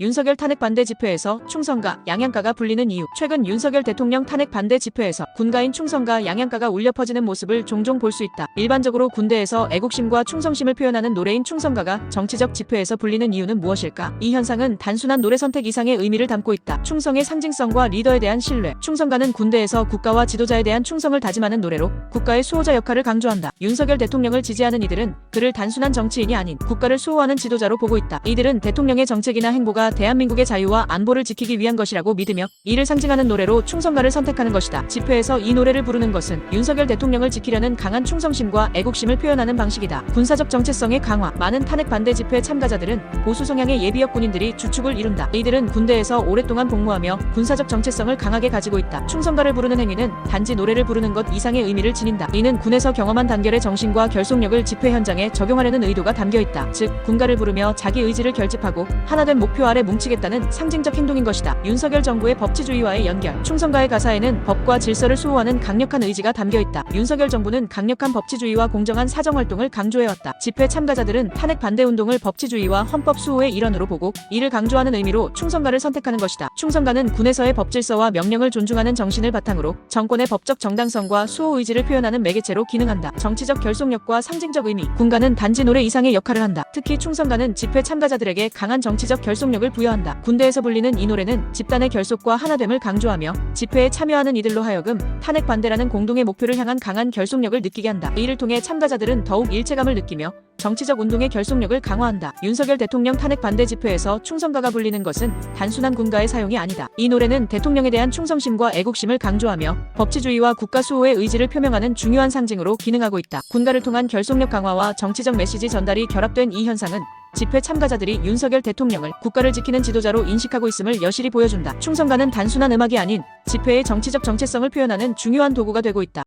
윤석열 탄핵 반대 집회에서 충성가, 양양가가 불리는 이유. 최근 윤석열 대통령 탄핵 반대 집회에서 군가인 충성가, 양양가가 울려 퍼지는 모습을 종종 볼 수 있다. 일반적으로 군대에서 애국심과 충성심을 표현하는 노래인 충성가가 정치적 집회에서 불리는 이유는 무엇일까? 이 현상은 단순한 노래 선택 이상의 의미를 담고 있다. 충성의 상징성과 리더에 대한 신뢰. 충성가는 군대에서 국가와 지도자에 대한 충성을 다짐하는 노래로 국가의 수호자 역할을 강조한다. 윤석열 대통령을 지지하는 이들은 그를 단순한 정치인이 아닌 국가를 수호하는 지도자로 보고 있다. 이들은 대통령의 정책이나 행보가 대한민국의 자유와 안보를 지키기 위한 것이라고 믿으며 이를 상징하는 노래로 충성가를 선택하는 것이다. 집회에서 이 노래를 부르는 것은 윤석열 대통령을 지키려는 강한 충성심과 애국심을 표현하는 방식이다. 군사적 정체성의 강화. 많은 탄핵 반대 집회 참가자들은 보수 성향의 예비역 군인들이 주축을 이룬다. 이들은 군대에서 오랫동안 복무하며 군사적 정체성을 강하게 가지고 있다. 충성가를 부르는 행위는 단지 노래를 부르는 것 이상의 의미를 지닌다. 이는 군에서 경험한 단결의 정신과 결속력을 집회 현장에 적용하려는 의도가 담겨 있다. 즉, 군가를 부르며 자기 의지를 결집하고 하나된 목표 아래 뭉치겠다는 상징적 행동인 것이다. 윤석열 정부의 법치주의와의 연결. 충성가의 가사에는 법과 질서를 수호하는 강력한 의지가 담겨 있다. 윤석열 정부는 강력한 법치주의와 공정한 사정 활동을 강조해왔다. 집회 참가자들은 탄핵 반대 운동을 법치주의와 헌법 수호의 일환으로 보고 이를 강조하는 의미로 충성가를 선택하는 것이다. 충성가는 군에서의 법질서와 명령을 존중하는 정신을 바탕으로 정권의 법적 정당성과 수호 의지를 표현하는 매개체로 기능한다. 정치적 결속력과 상징적 의미. 군가는 단지 노래 이상의 역할을 한다. 특히 충성가는 집회 참가자들에게 강한 정치적 결속력 을 부여한다. 군대에서 불리는 이 노래는 집단의 결속과 하나됨을 강조하며 집회에 참여하는 이들로 하여금 탄핵 반대라는 공동의 목표를 향한 강한 결속력을 느끼게 한다. 이를 통해 참가자들은 더욱 일체감을 느끼며 정치적 운동의 결속력을 강화한다. 윤석열 대통령 탄핵 반대 집회에서 충성가가 불리는 것은 단순한 군가의 사용이 아니다. 이 노래는 대통령에 대한 충성심과 애국심을 강조하며 법치주의와 국가 수호의 의지를 표명하는 중요한 상징으로 기능하고 있다. 군가를 통한 결속력 강화와 정치적 메시지 전달이 결합된 이 현상은 집회 참가자들이 윤석열 대통령을 국가를 지키는 지도자로 인식하고 있음을 여실히 보여준다. 충성가는 단순한 음악이 아닌 집회의 정치적 정체성을 표현하는 중요한 도구가 되고 있다.